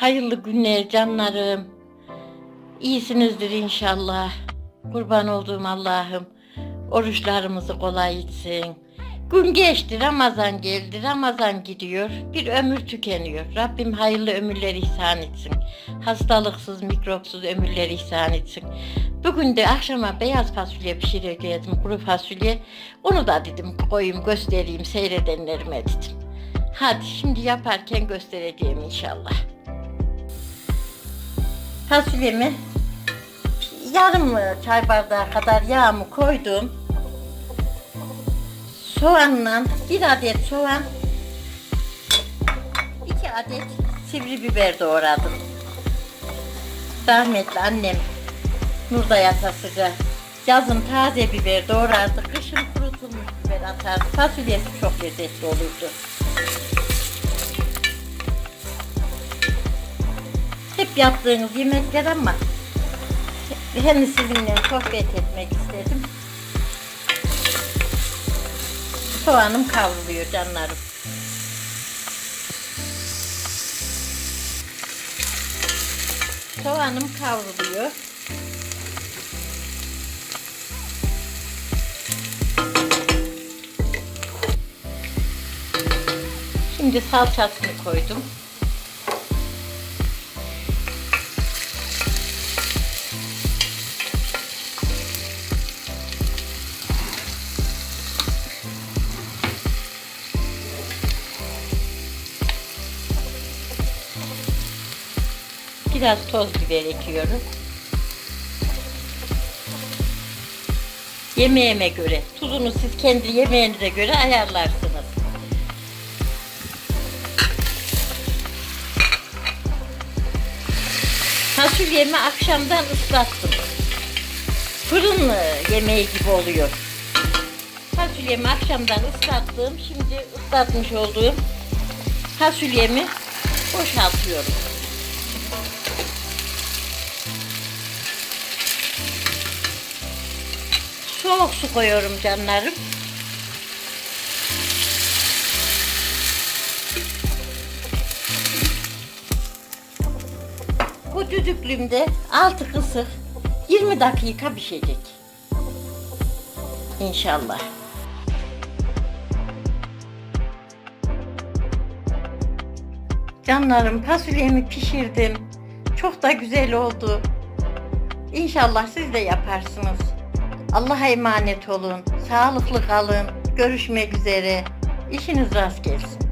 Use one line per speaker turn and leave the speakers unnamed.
Hayırlı günler canlarım. İyisinizdir inşallah. Kurban olduğum Allah'ım. Oruçlarımızı kolay etsin. Gün geçti, Ramazan geldi, Ramazan gidiyor, bir ömür tükeniyor. Rabbim hayırlı ömürler ihsan etsin. Hastalıksız, mikropsuz ömürler ihsan etsin. Bugün de akşama beyaz fasulye pişireceğim, kuru fasulye. Onu da dedim koyayım, göstereyim seyredenlerime dedim. Hadi şimdi yaparken göstereceğim inşallah. Fasulyemi yarım çay bardağı kadar yağımı koydum. Soğanla bir adet soğan, iki adet sivri biber doğradım. Rahmetli annem Nurda yatasıca yazın taze biber doğrardı, kışın kurutulmuş biber atardı. Fasulyesi çok lezzetli olurdu. Hep yaptığınız yemekler ama hem sizinle sohbet etmek istedim. Soğanım kavruluyor canlarım. Soğanım kavruluyor. Şimdi salçasını koydum. Biraz toz biber ekiyorum. Yemeğime göre. Tuzunu siz kendi yemeğinize göre ayarlarsınız. Fasulyemi akşamdan ıslattım. Fırın yemeği gibi oluyor. Fasulyemi akşamdan ıslattım. Şimdi ıslatmış olduğum fasulyemi boşaltıyorum. Soğuk su koyuyorum canlarım. Bu düdüklüğümde altı kısık 20 dakika pişecek. İnşallah. Canlarım fasulyemi pişirdim. Çok da güzel oldu. İnşallah siz de yaparsınız. Allah'a emanet olun. Sağlıklı kalın. Görüşmek üzere. İşiniz rast gelsin.